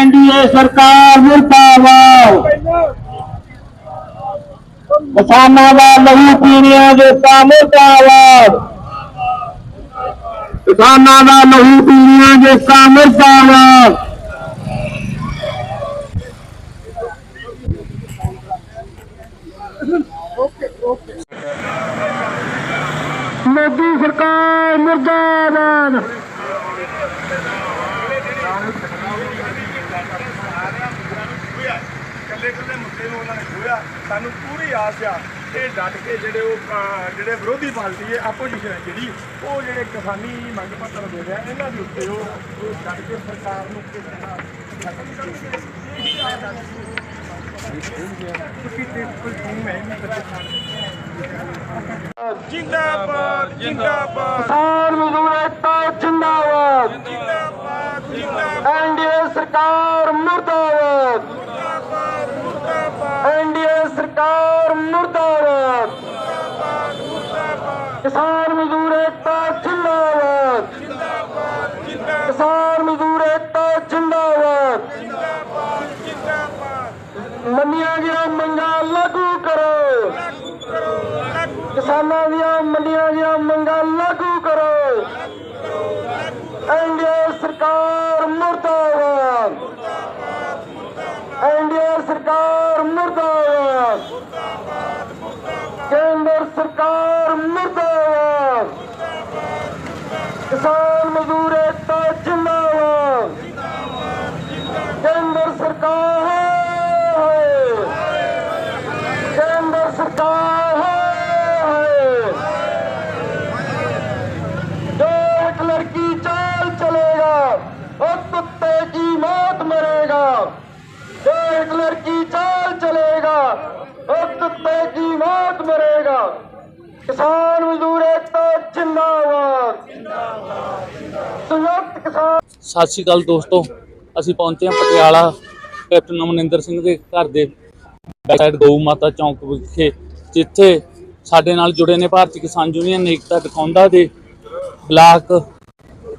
NDA ਸਰਕਾਰ ਮੁਰਦਾਬਾਦ ਕਿਸਾਨਾਂ ਦਾ ਲਹੂ ਪੀਣਿਆ ਦੇ ਮੁਰਦਾਬਾਦ ਕਿਸਾਨਾਂ ਦਾ ਲਹੂ ਪੀਣਿਆ ਦੇ ਮੁਰਦਾਬਾਦ ਮੋਦੀ ਸਰਕਾਰ ਮੁਰਦਾਬਾਦ ਕੱਲੇ ਕੱਲੇ ਮੁੱਦੇ ਨੂੰ ਉਹਨਾਂ ਨੇ ਖੋਇਆ ਸਾਨੂੰ ਪੂਰੀ ਆਸ ਆ ਇਹ ਡਟ ਕੇ ਜਿਹੜੇ ਉਹ ਜਿਹੜੇ ਵਿਰੋਧੀ ਪਾਰਟੀ ਹੈ ਆਪੋਜੀਸ਼ਨ ਹੈ ਜਿਹੜੀ ਉਹ ਜਿਹੜੇ ਕਿਸਾਨੀ ਮੰਗ ਪੱਤਰ ਦੇ ਰਿਹਾ ਇਹਨਾਂ ਦੇ ਉੱਤੇ ਉਹ ਡਟ ਕੇ ਸਰਕਾਰ ਨੂੰ ਕਿਸੇ ਤਰ੍ਹਾਂ ਖਤਮ ਕਰਨਗੇ ਇਹੀ ਆ ਡਟ ਕਿਉਂਕਿ ਤੇ ਕੋਈ ਟੀਮ ਹੈ ਨਹੀਂ ਜਿੰਦਾਬਾਦ ਜਿੰਦਾਬਾਦ। ਕਿਸਾਨ ਮਜ਼ਦੂਰ ਏਕਤਾ ਜਿੰਦਾਬਾਦ। ਜਿੰਦਾਬਾਦ ਜਿੰਦਾਬਾਦ। ਐਨਡੀਏ ਸਰਕਾਰ ਮੁਰਦਾਬਾਦ। ਐਨਡੀਏ ਸਰਕਾਰ ਮੁਰਦਾਬਾਦ। ਕਿਸਾਨ ਮਜ਼ਦੂਰ ਏਕਤਾ ਜਿੰਦਾਬਾਦ। ਕਿਸਾਨ ਮਜ਼ਦੂਰ ਏਕਤਾ ਜਿੰਦਾਬਾਦ। ਮੰਨੀਆਂ ਗਿਆ ਮੰਗਾਂ ਲਾਗੂ ਕਰੋ। ਕਿਸਾਨਾਂ ਦੀਆਂ ਮੰਨੀਆਂ ਦੀਆਂ ਮੰਗਾਂ मजदूर एकता जिंदाबाद। केंद्र सरकार है। केंद्र सरकार है। जो हिटलर की चाल चलेगा और कुत्ते की मौत मरेगा। जो हिटलर की चाल चलेगा और कुत्ते की मौत मरेगा। किसान मजदूर एकता जिंदाबाद। ਸਤਿ ਸ਼੍ਰੀ ਅਕਾਲ ਦੋਸਤੋ। ਅਸੀਂ ਪਹੁੰਚੇ ਹਾਂ ਪਟਿਆਲਾ ਕੈਪਟਨ ਅਮਨਿੰਦਰ ਸਿੰਘ ਦੇ ਘਰ ਦੇ ਬੈਕਸਾਈਡ ਗਊ ਮਾਤਾ ਚੌਂਕ ਵਿਖੇ, ਜਿੱਥੇ ਸਾਡੇ ਨਾਲ ਜੁੜੇ ਨੇ ਭਾਰਤੀ ਕਿਸਾਨ ਯੂਨੀਅਨ ਏਕਤਾ ਟਕੌਂਦਾ ਦੇ ਬਲਾਕ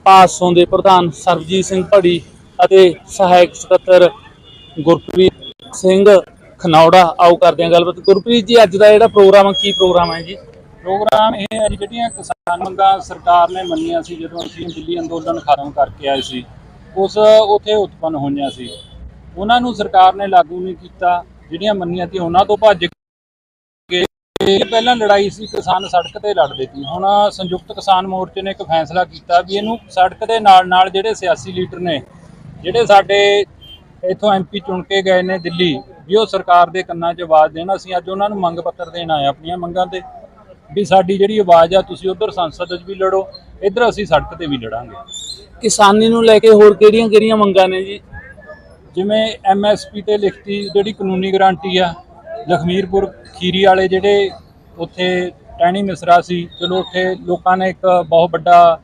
ਪਾਸੋਂ ਦੇ ਪ੍ਰਧਾਨ ਸਰਬਜੀਤ ਸਿੰਘ ਭੜੀ ਅਤੇ ਸਹਾਇਕ ਸਕੱਤਰ ਗੁਰਪ੍ਰੀਤ ਸਿੰਘ ਖਨੌੜਾ। ਆਓ ਕਰਦੇ ਹਾਂ ਗੱਲਬਾਤ। ਗੁਰਪ੍ਰੀਤ ਜੀ, ਅੱਜ ਦਾ ਜਿਹੜਾ ਪ੍ਰੋਗਰਾਮ ਕੀ ਪ੍ਰੋਗਰਾਮ ਹੈ ਜੀ? ਪ੍ਰੋਗਰਾਮ ਇਹ ਹੈ ਜੀ, ਜਿਹੜੀਆਂ ਕਿਸਾਨ ਮੰਗਾਂ ਸਰਕਾਰ ਨੇ ਮੰਨੀਆਂ ਸੀ, ਜਦੋਂ ਅਸੀਂ ਦਿੱਲੀ ਅੰਦੋਲਨ ਖਤਮ ਕਰਕੇ ਆਏ ਸੀ, ਉਸ ਉਥੇ ਉਤਪੰਨ ਹੋਈਆਂ ਸੀ। ਉਹਨਾਂ ਨੂੰ ਸਰਕਾਰ ਨੇ ਲਾਗੂ ਨਹੀਂ ਕੀਤਾ, ਜਿਹੜੀਆਂ ਮੰਨੀਆਂ ਸੀ, ਉਹਨਾਂ ਤੋਂ ਭੱਜ ਕੇ ਪਹਿਲਾਂ ਲੜਾਈ ਸੀ, ਕਿਸਾਨ ਸੜਕ ਤੇ ਲੜਦੇ ਸੀ। ਹੁਣ ਸੰਯੁਕਤ ਕਿਸਾਨ ਮੋਰਚੇ ਨੇ ਇੱਕ ਫੈਸਲਾ ਕੀਤਾ ਵੀ ਇਹਨੂੰ ਸੜਕ ਦੇ ਨਾਲ ਨਾਲ ਜਿਹੜੇ ਸਿਆਸੀ ਲੀਡਰ ਨੇ, ਜਿਹੜੇ ਸਾਡੇ ਇਥੋਂ ਐਮਪੀ ਚੁਣ ਕੇ ਗਏ ਨੇ ਦਿੱਲੀ, ਵੀ ਉਹ ਸਰਕਾਰ ਦੇ ਕੰਨਾਂ 'ਚ ਆਵਾਜ਼ ਦੇਣ। ਅਸੀਂ ਅੱਜ ਉਹਨਾਂ ਨੂੰ ਮੰਗ ਪੱਤਰ ਦੇਣ ਆਏ ਆਪਣੀਆਂ ਮੰਗਾਂ ਤੇ। ਵੀ ਸਾਡੀ ਜਿਹੜੀ ਆਵਾਜ਼ ਆ ਤੁਸੀਂ ਉਧਰ ਸੰਸਦ 'ਚ ਵੀ ਲੜੋ ਇੱਧਰ ਅਸੀਂ ਸੜਕ ਤੇ ਵੀ ਲੜਾਂਗੇ। ਕਿਸਾਨੀ ਨੂੰ ਲੈ ਕੇ ਹੋਰ ਕਿਹੜੀਆਂ ਕਿਹੜੀਆਂ ਮੰਗਾਂ ਨੇ ਜੀ? ਜਿਵੇਂ ਐਮਐਸਪੀ ਤੇ ਲਿਖਤੀ ਜਿਹੜੀ ਕਾਨੂੰਨੀ ਗਾਰੰਟੀ ਆ ਲਖਮੀਰਪੁਰ ਖੀਰੀ ਵਾਲੇ ਜਿਹੜੇ ਉੱਥੇ ਟਹਿਣੀ ਮਿਸਰਾ ਸੀ ਚਲੋ ਉੱਥੇ ਲੋਕਾਂ ਨੇ ਇੱਕ ਬਹੁਤ ਵੱਡਾ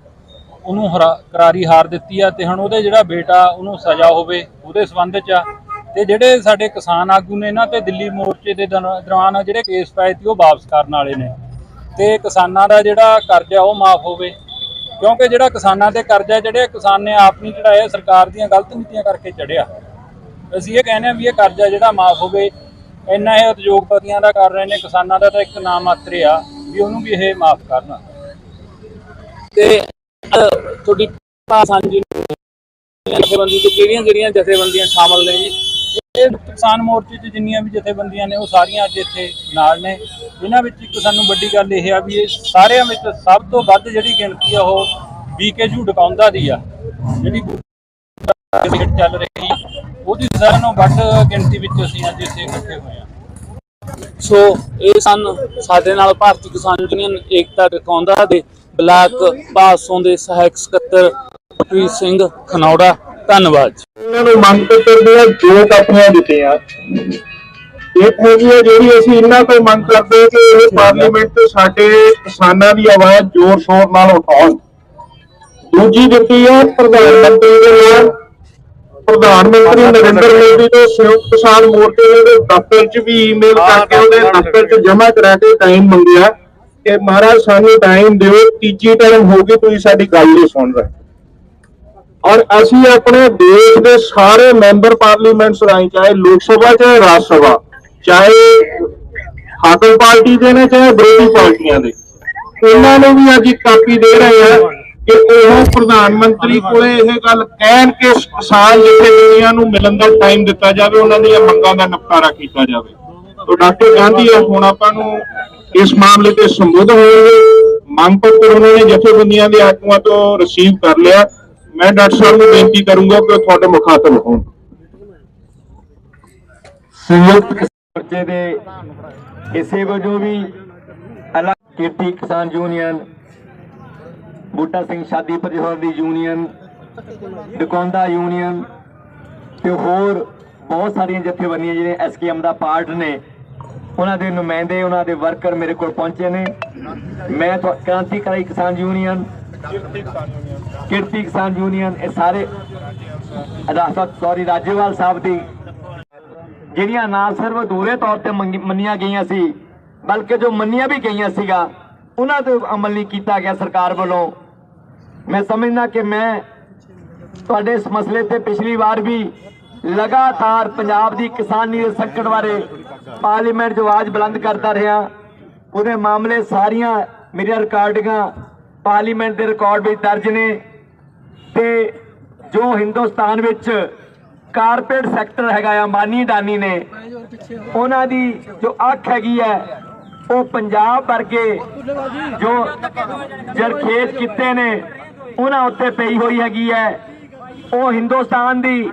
ਉਹਨੂੰ ਹਰਾ- ਕਰਾਰੀ ਹਾਰ ਦਿੱਤੀ ਆ ਤੇ ਹੁਣ ਉਹਦੇ ਜਿਹੜਾ ਬੇਟਾ ਉਹਨੂੰ ਸਜ਼ਾ ਹੋਵੇ ਉਹਦੇ ਸੰਬੰਧ 'ਚ ਆ। ਤੇ ਜਿਹੜੇ ਸਾਡੇ ਕਿਸਾਨ ਆਗੂ ਨੇ ਇਹਨਾਂ ਤੇ ਦਿੱਲੀ ਮੋਰਚੇ ਦੇ ਦਰ- ਦੌਰਾਨ ਜਿਹੜੇ ਕੇਸ ਪਏ ਸੀ ਉਹ ਵਾਪਸ ਕਰਨ ਵਾਲੇ ਨੇ। ਤੇ ਕਿਸਾਨਾਂ ਦਾ ਜਿਹੜਾ ਕਰਜ਼ਾ ਉਹ ਮਾਫ ਹੋਵੇ। ਕਿਉਂਕਿ ਜਿਹੜਾ ਕਿਸਾਨਾਂ ਤੇ ਕਰਜ਼ਾ ਜਿਹੜੇ ਕਿਸਾਨ ਨੇ ਆਪ ਨਹੀਂ ਚੜਾਇਆ ਸਰਕਾਰ ਦੀਆਂ ਗਲਤ ਨੀਤੀਆਂ ਕਰਕੇ ਚੜਿਆ ਅਸੀਂ ਇਹ ਕਹਿੰਦੇ ਆ ਵੀ ਇਹ ਕਰਜ਼ਾ ਜਿਹੜਾ ਮਾਫ ਹੋਵੇ, ਇੰਨਾ ਇਹ ਉਦਯੋਗਪਤੀਆਂ ਦਾ ਕਰ ਰਹੇ ਨੇ, ਕਿਸਾਨਾਂ ਦਾ ਤਾਂ ਇੱਕ ਨਾਮ ਮਾਤਰ ਆ ਵੀ ਉਹਨੂੰ ਵੀ ਇਹ ਮਾਫ ਕਰਨ। ਤੇ ਤੁਹਾਡੀ ਭਾਸ਼ਾ ਜਥੇਬੰਦੀ ਤੋਂ ਕਿਹੜੀਆਂ ਕਿਹੜੀਆਂ ਜਥੇਬੰਦੀਆਂ ਸ਼ਾਮਲ ਨੇ ਜੀ? ਇਹ ਕਿਸਾਨ ਮੋਰਚੇ 'ਚ ਜਿੰਨੀਆਂ ਵੀ ਜਥੇਬੰਦੀਆਂ ਨੇ ਉਹ ਸਾਰੀਆਂ ਅੱਜ ਇੱਥੇ ਨਾਲ ਨੇ। ਇਹਨਾਂ ਵਿੱਚ ਇੱਕ ਸਾਨੂੰ ਵੱਡੀ ਗੱਲ ਇਹ ਆ ਵੀ ਇਹ ਸਾਰਿਆਂ ਵਿੱਚ ਸਭ ਤੋਂ ਵੱਧ ਜਿਹੜੀ ਗਿਣਤੀ ਆ ਉਹ ਬੀਕੇਯੂ ਡਕਾਉਂਦਾ ਦੀ ਆ। ਜਿਹੜੀ ਡਿਬੇਟ ਚੱਲ ਰਹੀ, ਉਹਦੀ ਸਾਰਿਆਂ ਨੂੰ ਵੱਧ ਗਿਣਤੀ ਵਿੱਚ ਅਸੀਂ ਅੱਜ ਇੱਥੇ ਇਕੱਠੇ ਹੋਏ ਹਾਂ ਸੋ ਇਹ ਸਨ ਸਾਡੇ ਨਾਲ ਭਾਰਤੀ ਕਿਸਾਨ ਯੂਨੀਅਨ ਏਕਤਾ ਟਿਕਾਉਂਦਾ ਦੇ ਬਲਾਕ ਪਾਸੋਂ ਦੇ ਸਹਾਇਕ ਸਕੱਤਰ ਗੁਰਪ੍ਰੀਤ ਸਿੰਘ ਖਨੌੜਾ। ਧੰਨਵਾਦ ਜੀ। ਇਹਨਾਂ ਨੂੰ ਮੰਗ ਪੱਤਰ ਦੀਆਂ ਜੋ ਕਾਪੀਆਂ ਦਿੱਤੀਆਂ। ਇੱਕ ਹੈਗੀ ਹੈ ਜਿਹੜੀ ਅਸੀਂ ਇਹਨਾਂ ਤੋਂ ਮੰਗ ਕਰਦੇ ਹਾਂ ਕਿ ਇਹ ਪਾਰਲੀਮੈਂਟ 'ਚ ਸਾਡੇ ਕਿਸਾਨਾਂ ਦੀ ਆਵਾਜ਼ ਜ਼ੋਰ ਸ਼ੋਰ ਨਾਲ ਉਠਾਉਣ। ਦੂਜੀ ਦਿੱਤੀ ਹੈ ਪ੍ਰਧਾਨ ਮੰਤਰੀ ਦੇ ਨਾਲ। ਪ੍ਰਧਾਨ ਮੰਤਰੀ ਨਰਿੰਦਰ ਮੋਦੀ ਤੋਂ ਸੰਯੁਕਤ ਕਿਸਾਨ ਮੋਰਚੇ ਦੇ ਦਫ਼ਤਰ 'ਚ ਵੀ ਈਮੇਲ ਕਰਕੇ ਉਹਦੇ ਦਫ਼ਤਰ 'ਚ ਜਮ੍ਹਾਂ ਕਰਾ ਕੇ ਟਾਈਮ ਮੰਗਿਆ। ਕਿ ਮਹਾਰਾਜ ਸਾਨੂੰ ਟਾਈਮ ਦਿਓ ਤੀਜੀ ਟਰਮ ਹੋ ਗਈ ਤੁਸੀਂ ਸਾਡੀ ਗੱਲ ਨਹੀਂ ਸੁਣ ਰਹੇ। ਔਰ ਅਸੀਂ ਆਪਣੇ ਦੇਸ਼ ਦੇ ਸਾਰੇ ਮੈਂਬਰ ਪਾਰਲੀਮੈਂਟਸ ਰਾਹੀਂ, ਚਾਹੇ ਲੋਕ ਸਭਾ, ਚਾਹੇ ਰਾਜ ਸਭਾ, ਚਾਹੇ ਹਾਕਮ ਪਾਰਟੀ ਦੇ ਨੇ, ਚਾਹੇ ਵਿਰੋਧੀ ਪਾਰਟੀਆਂ ਦੇ, ਉਹਨਾਂ ਨੂੰ ਵੀ ਅੱਜ ਇੱਕ ਕਾਪੀ ਦੇ ਰਹੇ ਆ ਕਿ ਉਹ ਪ੍ਰਧਾਨ ਮੰਤਰੀ ਕੋਲੇ ਇਹ ਗੱਲ ਕਹਿਣ ਕੇ ਕਿਸਾਨ ਜਥੇਬੰਦੀਆਂ ਨੂੰ ਮਿਲਣ ਦਾ ਟਾਈਮ ਦਿੱਤਾ ਜਾਵੇ, ਉਹਨਾਂ ਦੀਆਂ ਮੰਗਾਂ ਦਾ ਨਿਪਟਾਰਾ ਕੀਤਾ ਜਾਵੇ। ਤਾਂ ਡਾਕਟਰ ਗਾਂਧੀ ਆ ਹੁਣ ਆਪਾਂ ਨੂੰ ਇਸ ਮਾਮਲੇ ਤੇ ਸੰਬੋਧਨ ਹੋਣਗੇ। ਮੰਗ ਪੱਤਰ ਉਹਨਾਂ ਨੇ ਜਥੇਬੰਦੀਆਂ ਦੇ ਆਗੂਆਂ ਤੋਂ ਰਿਸੀਵ ਕਰ ਲਿਆ। ਮੈਂ ਡਾਕਟਰ ਸਾਹਿਬ ਨੂੰ ਬੇਨਤੀ ਕਰੂੰਗਾ ਕਿ ਤੁਹਾਡੇ ਮੁਖਾਤਬ ਹੋਣ। ਸੰਯੁਕਤ ਮੋਰਚੇ ਦੇ ਇਸੇ ਵਜੋਂ ਵੀ ਅਲੱਗ ਕੀਰਤੀ ਕਿਸਾਨ ਯੂਨੀਅਨ, ਬੂਟਾ ਸਿੰਘ ਸ਼ਾਦੀ ਪਰਿਵਾਰ ਦੀ ਯੂਨੀਅਨ, ਡਕੌਂਦਾ ਯੂਨੀਅਨ ਤੇ ਹੋਰ ਬਹੁਤ ਸਾਰੀਆਂ ਜਥੇਬੰਦੀਆਂ ਜਿਹੜੇ ਐਸਕੇਐਮ ਦਾ ਪਾਰਟ ਨੇ, ਉਹਨਾਂ ਦੇ ਨੁਮਾਇੰਦੇ, ਉਹਨਾਂ ਦੇ ਵਰਕਰ ਮੇਰੇ ਕੋਲ ਪਹੁੰਚੇ ਨੇ। ਮੈਂ ਕ੍ਰਾਂਤੀਕਾਰੀ ਕਿਸਾਨ ਯੂਨੀਅਨ ਕਿਰਤੀ ਕਿਸਾਨ ਯੂਨੀਅਨ, ਇਹ ਸਾਰੇ ਰਾਸਤ ਸੌਰੀ ਰਾਜੇਵਾਲ ਸਾਹਿਬ ਦੀ, ਜਿਹੜੀਆਂ ਨਾ ਸਿਰਫ ਅਧੂਰੇ ਤੌਰ ਤੇ ਮੰਨੀਆਂ ਗਈਆਂ ਸੀ, ਬਲਕਿ ਜੋ ਮੰਨੀਆਂ ਵੀ ਗਈਆਂ ਸੀਗਾ, ਉਹਨਾਂ ਤੇ ਅਮਲ ਨਹੀਂ ਕੀਤਾ ਗਿਆ ਸਰਕਾਰ ਵੱਲੋਂ। ਮੈਂ ਸਮਝਦਾ ਕਿ ਮੈਂ ਤੁਹਾਡੇ ਇਸ ਮਸਲੇ ਤੇ ਪਿਛਲੀ ਵਾਰ ਵੀ ਲਗਾਤਾਰ ਪੰਜਾਬ ਦੀ ਕਿਸਾਨੀ ਦੇ ਸੰਕਟ ਬਾਰੇ ਪਾਰਲੀਮੈਂਟ 'ਚ ਆਵਾਜ਼ ਬੁਲੰਦ ਕਰਦਾ ਰਿਹਾ, ਉਹਦੇ ਮਾਮਲੇ ਸਾਰੀਆਂ ਮੇਰੀਆਂ ਰਿਕਾਰਡਿੰਗਾਂ ਪਾਰਲੀਮੈਂਟ ਦੇ ਰਿਕਾਰਡ ਵਿੱਚ ਦਰਜ ਨੇ। ਤੇ ਜੋ ਹਿੰਦੁਸਤਾਨ ਵਿੱਚ ਕਾਰਪੋਰੇਟ ਸੈਕਟਰ ਹੈਗਾ ਆ ਅੰਬਾਨੀ ਡਾਨੀ ਨੇ, ਉਹਨਾਂ ਦੀ ਜੋ ਅੱਖ ਹੈਗੀ ਹੈ ਉਹ ਪੰਜਾਬ ਵਰਗੇ ਜੋ ਜਰਖੇਤ ਕਿੱਤੇ ਨੇ, ਉਹਨਾਂ ਉੱਤੇ ਪਈ ਹੋਈ ਹੈਗੀ ਹੈ ਉਹ ਹਿੰਦੁਸਤਾਨ ਦੀ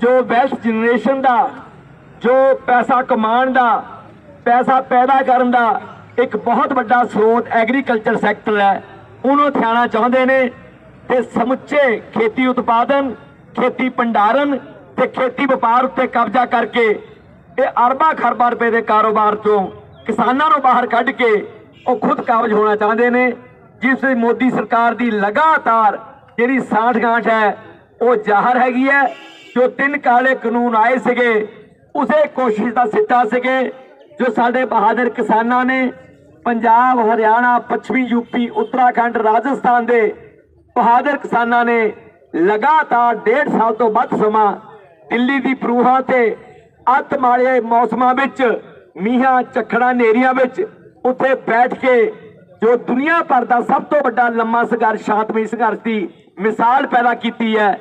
ਜੋ ਵੈਲਥ ਜਨਰੇਸ਼ਨ ਦਾ, ਜੋ ਪੈਸਾ ਕਮਾਉਣ ਦਾ, ਪੈਸਾ ਪੈਦਾ ਕਰਨ ਦਾ ਇੱਕ ਬਹੁਤ ਵੱਡਾ ਸਰੋਤ ਐਗਰੀਕਲਚਰ ਸੈਕਟਰ ਹੈ। ਉਹਨੂੰ ਥਿਆਣਾ ਚਾਹੁੰਦੇ ਨੇ। ਤੇ ਸਮੁੱਚੇ ਖੇਤੀ ਉਤਪਾਦਨ, ਖੇਤੀ ਭੰਡਾਰਨ ਤੇ ਖੇਤੀ ਵਪਾਰ ਉੱਤੇ ਕਬਜ਼ਾ ਕਰਕੇ ਇਹ ਅਰਬਾਂ ਖਰਬਾਂ ਰੁਪਏ ਦੇ ਕਾਰੋਬਾਰ ਤੋਂ ਕਿਸਾਨਾਂ ਨੂੰ ਬਾਹਰ ਕੱਢ ਕੇ ਉਹ ਖੁਦ ਕਾਬਜ ਹੋਣਾ ਚਾਹੁੰਦੇ ਨੇ, ਜਿਸ ਮੋਦੀ ਸਰਕਾਰ ਦੀ ਲਗਾਤਾਰ ਜਿਹੜੀ ਸਾਂਠ ਗਾਂਠ ਹੈ, ਉਹ ਜ਼ਾਹਰ ਹੈਗੀ ਹੈ। ਜੋ ਤਿੰਨ ਕਾਲੇ ਕਾਨੂੰਨ ਆਏ ਸੀਗੇ, ਉਸੇ ਕੋਸ਼ਿਸ਼ ਦਾ ਸਿੱਟਾ ਸੀਗੇ, ਜੋ ਸਾਡੇ ਬਹਾਦਰ ਕਿਸਾਨਾਂ ਨੇ ਪੰਜਾਬ, ਹਰਿਆਣਾ, ਪੱਛਮੀ ਯੂਪੀ ਉੱਤਰਾਖੰਡ, ਰਾਜਸਥਾਨ ਦੇ ਬਹਾਦਰ ਕਿਸਾਨਾਂ ਨੇ ਲਗਾਤਾਰ ਡੇਢ ਸਾਲ ਤੋਂ ਵੱਧ ਸਮਾਂ ਦਿੱਲੀ ਦੀ ਪਰੂਹਾਂ ਤੇ ਅੱਤ ਮਾਰੇ ਮੌਸਮਾਂ ਵਿੱਚ, ਮੀਂਹਾਂ, ਝੱਖੜਾਂ ਨੇਰੀਆਂ ਵਿੱਚ ਉੱਥੇ ਬੈਠ ਕੇ ਜੋ ਦੁਨੀਆ ਭਰ ਦਾ ਸਭ ਤੋਂ ਵੱਡਾ ਲੰਮਾ ਸੰਘਰਸ਼, ਸ਼ਾਂਤਮਈ ਸੰਘਰਸ਼ ਦੀ ਮਿਸਾਲ ਪੈਦਾ ਕੀਤੀ ਹੈ।